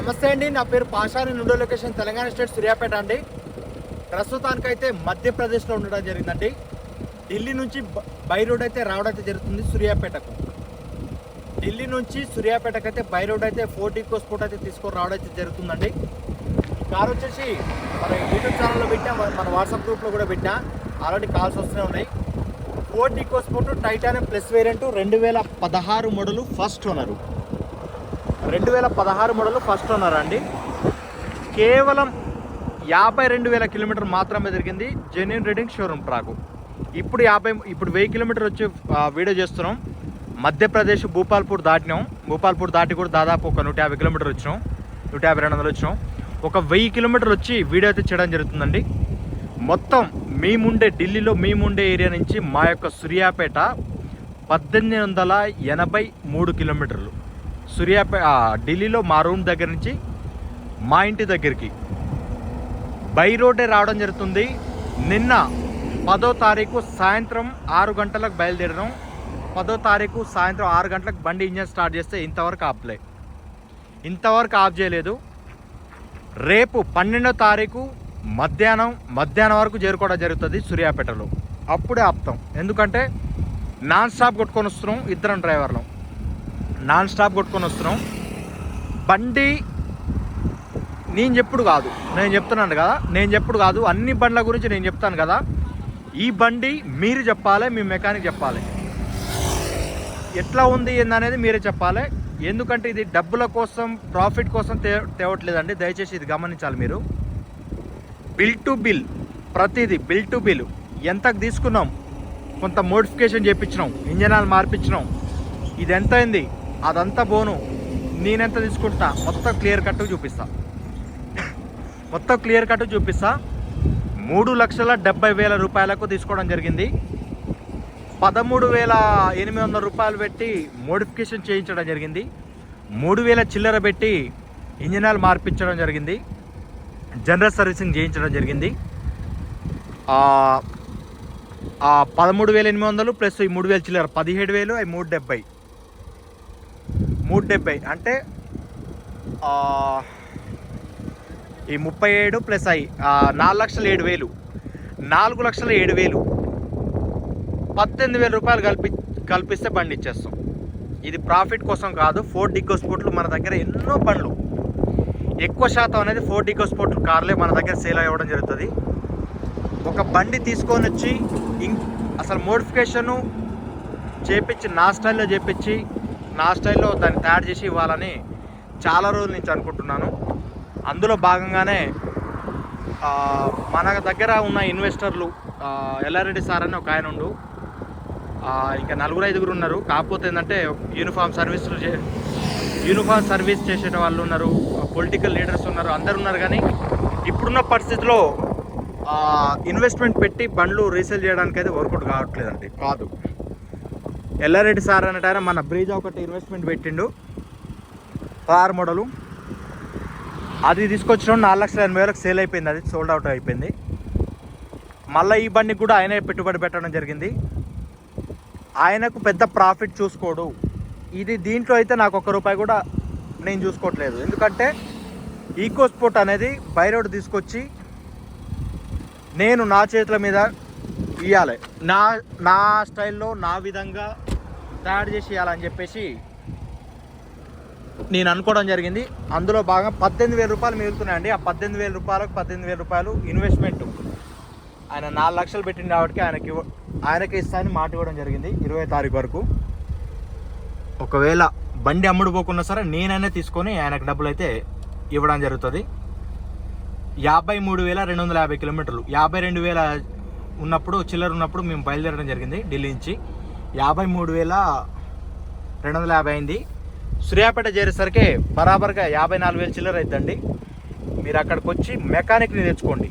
నమస్తే అండి నా పేరు పాషాని నుండో లొకేషన్ తెలంగాణ స్టేట్ సూర్యాపేట అండి. ప్రస్తుతానికైతే మధ్యప్రదేశ్లో ఉండడం జరిగిందండి. ఢిల్లీ నుంచి బై రోడ్ అయితే రావడం అయితే జరుగుతుంది సూర్యాపేటకు. ఢిల్లీ నుంచి సూర్యాపేటకు అయితే బై రోడ్ అయితే ఫోర్టీ ఈకో స్పోర్ట్ అయితే తీసుకొని రావడం అయితే జరుగుతుందండి. ఈ కార్ వచ్చేసి మన యూట్యూబ్ ఛానల్లో పెట్టా మన- వాట్సాప్ గ్రూప్లో కూడా పెట్టా ఆల్రెడీ కాల్స్ వస్తూనే ఉన్నాయి. Ford EcoSport titanium plus variant రెండు వేల పదహారు మోడలు ఫస్ట్ ఓనరు. రెండు వేల పదహారు మోడల్ ఫస్ట్ ఓనర్ అండి. కేవలం యాభై రెండు వేల కిలోమీటర్ మాత్రమే జరిగింది. జెన్యున్ రీడింగ్ షోరూమ్ ట్రాకు ఇప్పుడు యాభై ఇప్పుడు వెయ్యి కిలోమీటర్ వచ్చి వీడియో చేస్తున్నాం. మధ్యప్రదేశ్ భూపాల్పూర్ దాటినాం. భూపాల్పూర్ దాటి కూడా దాదాపు ఒక నూట యాభై కిలోమీటర్ వచ్చినాం. నూట యాభై రెండు వందలు వచ్చినాం. ఒక వెయ్యి కిలోమీటర్లు వచ్చి వీడియో అయితే చేయడం జరుగుతుందండి. మొత్తం మేముండే ఢిల్లీలో మేముండే ఏరియా నుంచి మా యొక్క సూర్యాపేట పద్దెనిమిది వందల ఎనభై మూడు కిలోమీటర్లు. సూర్యాపేట ఢిల్లీలో మా రూమ్ దగ్గర నుంచి మా ఇంటి దగ్గరికి. బై రోడ్డే రావడం జరుగుతుంది. నిన్న పదో తారీఖు సాయంత్రం ఆరు గంటలకు బయలుదేరడం. పదో తారీఖు సాయంత్రం ఆరు గంటలకు బండి ఇంజన్ స్టార్ట్ చేస్తే ఇంతవరకు ఆపలే ఇంతవరకు ఆఫ్ చేయలేదు. రేపు పన్నెండో తారీఖు మధ్యాహ్నం మధ్యాహ్నం వరకు చేరుకోవడం జరుగుతుంది సూర్యాపేటలో. అప్పుడే ఆపుతాం. ఎందుకంటే నాన్ స్టాప్ కొట్టుకొని వస్తున్నాం ఇద్దరం డ్రైవర్లం. నాన్ స్టాప్ కొట్టుకొని వస్తున్నాం. బండి నేను చెప్పుడు కాదు. నేను చెప్తున్నాను కదా నేను చెప్పుడు కాదు. అన్ని బండ్ల గురించి నేను చెప్తాను కదా. ఈ బండి మీరు చెప్పాలి మీ మెకానిక్ చెప్పాలి. ఎట్లా ఉంది ఏందనేది మీరే చెప్పాలి. ఎందుకంటే ఇది డబ్బుల కోసం ప్రాఫిట్ కోసం తే తేవట్లేదండి. దయచేసి ఇది గమనించాలి మీరు. బిల్ టు బిల్ ప్రతిదీ బిల్ టు బిల్. ఎంతకు తీసుకున్నాం? కొంత మోడిఫికేషన్ చేయించినాం ఇంజనాలు మార్పించినాం. ఇది ఎంత అయింది అదంతా బోను. నేనెంత తీసుకుంటా? మొత్తం క్లియర్ కట్ చూపిస్తా. మొత్తం క్లియర్ కట్ చూపిస్తా. మూడు లక్షల డెబ్బై వేల రూపాయలకు తీసుకోవడం జరిగింది. పదమూడు వేల ఎనిమిది వందల రూపాయలు పెట్టి మోడిఫికేషన్ చేయించడం జరిగింది. మూడు వేల చిల్లర పెట్టి ఇంజనాలు మార్పించడం జరిగింది. జనరల్ సర్వీసింగ్ చేయించడం జరిగింది. పదమూడు వేల ఎనిమిది వందలు ప్లస్ ఈ మూడు వేల చిల్లర పదిహేడు వేలు అవి మూడు డెబ్బై. మూడు డెబ్బై అంటే ఈ ముప్పై ఏడు ప్లస్ ఐ నాలుగు లక్షల ఏడు వేలు. నాలుగు లక్షల ఏడు వేలు. పద్దెనిమిది వేల రూపాయలు కల్పి కల్పిస్తే బండి ఇచ్చేస్తాం. ఇది ప్రాఫిట్ కోసం కాదు ఫోర్డ్ డికో స్పోర్ట్లు మన దగ్గర ఎన్నో బండ్లు. ఎక్కువ శాతం అనేది ఫోర్ డికో స్పోర్ట్లు కార్లే మన దగ్గర సేల్ అవ్వడం జరుగుతుంది. ఒక బండి తీసుకొని వచ్చి ఇం అసలు మోడిఫికేషను చేపించి నా స్టైల్లో చేపించి నా స్టైల్లో దాన్ని తయారు చేసి ఇవ్వాలని చాలా రోజుల నుంచి అనుకుంటున్నాను. అందులో భాగంగానే మన దగ్గర ఉన్న ఇన్వెస్టర్లు ఎల్లారెడ్డి సార్ అని ఒక ఆయన ఉండు. ఇంకా నలుగురు ఐదుగురు ఉన్నారు. కాకపోతే ఏంటంటే యూనిఫామ్ సర్వీసులు చే యూనిఫామ్ సర్వీస్ చేసే వాళ్ళు ఉన్నారు పొలిటికల్ లీడర్స్ ఉన్నారు అందరు ఉన్నారు కానీ ఇప్పుడున్న పరిస్థితిలో ఇన్వెస్ట్మెంట్ పెట్టి బండ్లు రీసేల్ చేయడానికి అయితే వర్కౌట్ కావట్లేదండి. కాదు. ఎల్లారెడ్డి సార్ అన్నట్టు మన బ్రిడ్జ్ ఒకటి ఇన్వెస్ట్మెంట్ పెట్టిండు. Car model. అది తీసుకొచ్చిన నాలుగు లక్షల ఎనభై వేలకు సేల్ అయిపోయింది అది సోల్డ్ అవుట్ అయిపోయింది. మళ్ళీ ఈ బండికి కూడా ఆయనే పెట్టుబడి పెట్టడం జరిగింది. ఆయనకు పెద్ద ప్రాఫిట్ చూసుకోడు. ఇది దీంట్లో అయితే నాకు ఒక్క రూపాయి కూడా నేను చూసుకోవట్లేదు. ఎందుకంటే ఈకో స్పోర్ట్ అనేది బై రోడ్ తీసుకొచ్చి నేను నా చేతుల మీద ఇవ్వాలి నా నా స్టైల్లో నా విధంగా తయారు చేసి ఇవ్వాలని చెప్పేసి నేను అనుకోవడం జరిగింది. అందులో భాగంగా పద్దెనిమిది వేల రూపాయలు మిగులుతున్నాయండి. ఆ పద్దెనిమిది వేల రూపాయలకు పద్దెనిమిది వేల రూపాయలు ఇన్వెస్ట్మెంట్ ఆయన నాలుగు లక్షలు పెట్టింది కాబట్టి ఆయనకి ఆయనకి ఇస్తానని మాట ఇవ్వడం జరిగింది ఇరవై తారీఖు వరకు. ఒకవేళ బండి అమ్ముడు పోకున్నా సరే నేనైనా తీసుకొని ఆయనకు డబ్బులు అయితే ఇవ్వడం జరుగుతుంది. యాభై మూడు వేల రెండు వందల యాభై కిలోమీటర్లు. యాభై రెండు వేల ఉన్నప్పుడు చిల్లర ఉన్నప్పుడు మేము బయలుదేరడం జరిగింది ఢిల్లీ నుంచి. యాభై మూడు వేల రెండు వందల యాభై అయింది. సూర్యాపేట చేరేసరికి బరాబర్గా యాభై నాలుగు వేలు చిల్లర అవుతుందండి మీరు అక్కడికి వచ్చి మెకానిక్ని తెచ్చుకోండి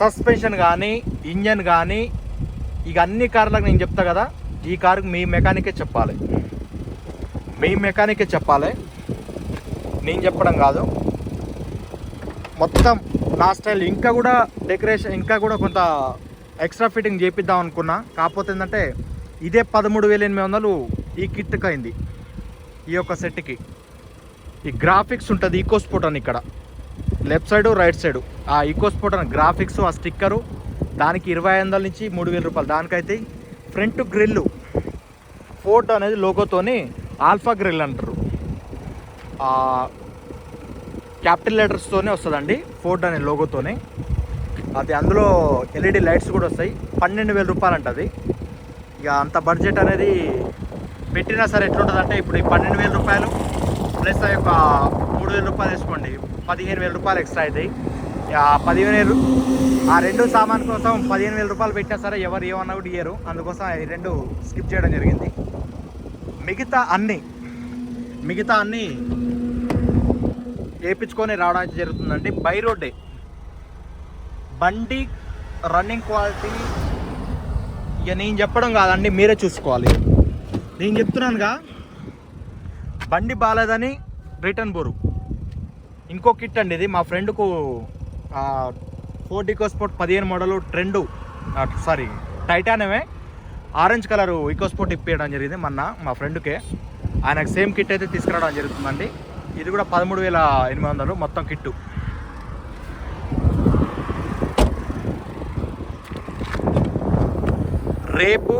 సస్పెన్షన్ కానీ ఇంజన్ కానీ ఇక అన్ని కార్లకు నేను చెప్తా కదా ఈ కారుకు మీ మెకానికే చెప్పాలి. మీ మెకానికే చెప్పాలి. నేను చెప్పడం కాదు. మొత్తం నా స్టైల్. ఇంకా కూడా డెకరేషన్ ఇంకా కూడా కొంత ఎక్స్ట్రా ఫిట్టింగ్ చేపిద్దాం అనుకున్నా. కాకపోతే ఏంటంటే ఇదే పదమూడు వేల ఎనిమిది వందలు ఈ కిట్కి అయింది ఈ యొక్క సెట్కి. ఈ గ్రాఫిక్స్ ఉంటుంది ఈకో స్పోర్ట్ అని ఇక్కడ. Left side right side. ఆ ఈకో స్పోర్ట్ అని గ్రాఫిక్స్ ఆ స్టిక్కరు దానికి ఇరవై ఐదు వందల నుంచి మూడు వేల రూపాయలు. దానికైతే ఫ్రంట్ గ్రిల్లు. ఫోర్డ్ అనేది లోగోతోని ఆల్ఫా గ్రిల్ అంటారు. క్యాపిటల్ లెటర్స్తోనే వస్తుందండి ఫోర్డ్ అనే లోగోతోనే. అది అందులో ఎల్ఈడి లైట్స్ కూడా వస్తాయి. పన్నెండు వేల రూపాయలు అంటది ఇక అంత బడ్జెట్ అనేది పెట్టినా సరే ఎట్లుంటుంది అంటే ఇప్పుడు ఈ పన్నెండు వేల రూపాయలు ప్లస్ ఆ యొక్క మూడు వేల రూపాయలు వేసుకోండి పదిహేను వేల రూపాయలు ఎక్స్ట్రా అవుతాయి ఆ పదిహేను వేలు ఆ రెండు సామాన్ కోసం పదిహేను వేల రూపాయలు పెట్టినా సరే ఎవరు ఏమన్నా కూడా ఇయ్యరు. అందుకోసం ఈ రెండు స్కిప్ చేయడం జరిగింది. మిగతా అన్నీ మిగతా అన్నీ వేయించుకొని అయితే జరుగుతుందండి. బై రోడ్డే బండి రన్నింగ్ క్వాలిటీ ఇక నేను చెప్పడం కాదండి మీరే చూసుకోవాలి. నేను చెప్తున్నానుగా బండి బాగాలేదని రిటర్న్ బోరు. ఇంకో కిట్ అండి ఇది మా ఫ్రెండ్కు ఫోర్ ఈకోస్పోర్ట్ పదిహేను మోడల్ ట్రెండు సారీ టైటానమే ఆరెంజ్ కలర్ ఈకోస్పోర్ట్ ఇప్పించడం జరిగింది మొన్న మా ఫ్రెండ్కే. ఆయనకు సేమ్ కిట్ అయితే తీసుకురావడం జరుగుతుందండి. ఇది కూడా పదమూడు వేల ఎనిమిది వందలు మొత్తం కిట్టు. రేపు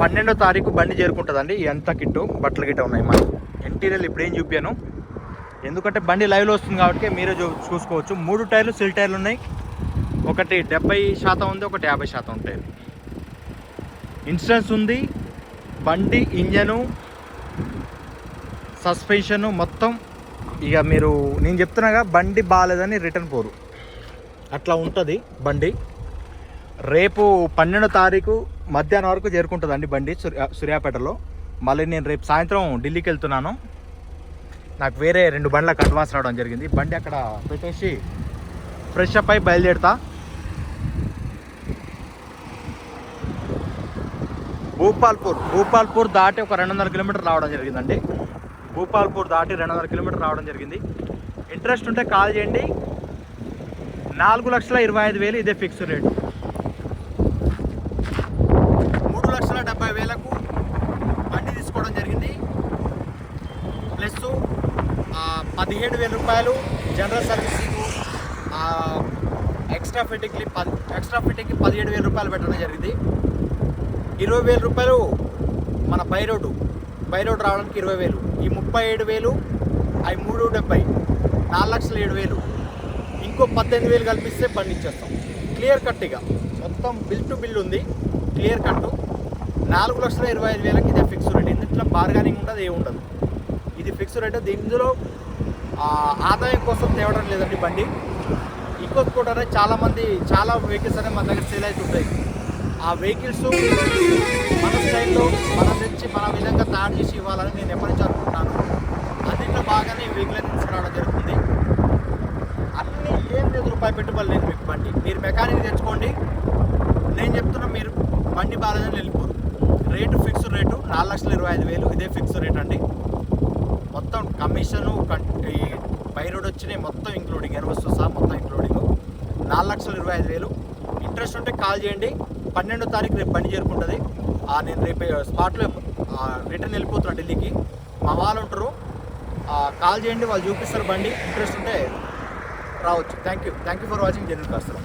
పన్నెండో తారీఖు బండి చేరుకుంటుందండి. ఎంత కిట్టు బట్టలు గిట్ట ఉన్నాయి మన ఇంటీరియర్ ఇప్పుడు ఏం చూపాను ఎందుకంటే బండి లైవ్లో వస్తుంది కాబట్టి మీరే చూ చూసుకోవచ్చు. మూడు టైర్లు సిల్ టైర్లు ఉన్నాయి. ఒకటి డెబ్బై శాతం ఉంది ఒకటి యాభై శాతం ఉంటాయి. ఇన్సూరెన్స్ ఉంది. బండి ఇంజను సస్పెన్షను మొత్తం ఇక మీరు నేను చెప్తున్నాగా బండి బాగాలేదని రిటర్న్ పోరు. అట్లా ఉంటుంది బండి. రేపు పన్నెండో తారీఖు మధ్యాహ్నం వరకు చేరుకుంటుందండి బండి సూర్యాపేటలో. మళ్ళీ నేను రేపు సాయంత్రం ఢిల్లీకి వెళ్తున్నాను. నాకు వేరే రెండు బండ్లకు అడ్వాన్స్ రావడం జరిగింది. బండి అక్కడ పెట్టేసి ఫ్రెష్ అప్ అయి బయలుదేరుతా. భూపాల్పూర్ భూపాల్పూర్ దాటి ఒక రెండు వందల కిలోమీటర్ రావడం జరిగిందండి. భూపాల్పూర్ దాటి రెండు వందల కిలోమీటర్ రావడం జరిగింది. ఇంట్రెస్ట్ ఉంటే కాల్ చేయండి. నాలుగు లక్షల ఇరవై ఐదు వేలు ఇదే ఫిక్స్ రేట్ మూడు లక్షల డెబ్బై వేలకు బండి తీసుకోవడం జరిగింది చేస్తూ పదిహేడు వేల రూపాయలు జనరల్ సర్వీసింగ్ ఎక్స్ట్రా ఫిట్టింగ్కి పది ఎక్స్ట్రా ఫిట్టింగ్కి పదిహేడు వేల రూపాయలు పెట్టడం జరిగింది. ఇరవై వేల రూపాయలు మన బై రోడ్డు బై రోడ్డు రావడానికి ఇరవై వేలు. ఈ ముప్పై ఏడు వేలు అవి మూడు డెబ్బై నాలుగు లక్షల ఏడు వేలు. ఇంకో పద్దెనిమిది వేలు కల్పిస్తే బండి ఇచ్చేస్తాం. క్లియర్ కట్ ఇక. మొత్తం బిల్ టు బిల్ ఉంది. Clear cut. నాలుగు లక్షల ఇరవై ఐదు వేలకి ఇదే ఫిక్స్ రేట్. ఇందులో బార్గానింగ్ ఉండదు ఏముండదు ఉండదు. ఇది ఫిక్స్డ్ అంటే ఇందులో ఆదాయం కోసం తేవడం లేదండి బండి. ఇంకో స్కూటర్ అనేది చాలామంది చాలా వెహికల్స్ అనేవి మన దగ్గర సేల్ అవుతుంటాయి. ఆ వెహికల్స్ మన స్టైల్లో మనం తెచ్చి మన విధంగా తయారు చేసి ఇవ్వాలని నేను ఎప్పటి నుంచి అనుకుంటున్నాను. అన్నింటిలో బాగానే ఈ వెహికల్ తీసుకురావడం జరుగుతుంది. అన్ని ఏం లేదు రూపాయి పెట్టుబడి లేదు మీకు బండి. మీరు మెకానిక్ తెచ్చుకోండి నేను చెప్తున్నా మీరు బండి బాగాలేదని వెళ్ళిపోరు రేటు ఫిక్స్ రేటు నాలుగు లక్షల ఇరవై ఐదు వేలు ఇదే ఫిక్స్ రేట్ అండి మొత్తం కమిషను ఈ బై వచ్చినాయి మొత్తం ఇంక్లూడింగ్ ఎనవస్తు సహా మొత్తం ఇంక్లూడింగ్ నాలుగు లక్షల ఇరవై ఐదు వేలు. ఇంట్రెస్ట్ ఉంటే కాల్ చేయండి. పన్నెండో తారీఖు రేపు బండి చేరుకుంటుంది. నేను రేపు స్పాట్లో రిటర్న్ వెళ్ళిపోతున్నాను ఢిల్లీకి. మా వాళ్ళు ఉంటారు. కాల్ చేయండి వాళ్ళు చూపిస్తారు బండి. ఇంట్రెస్ట్ ఉంటే రావచ్చు. Thank you thank you for watching general కాస్తారు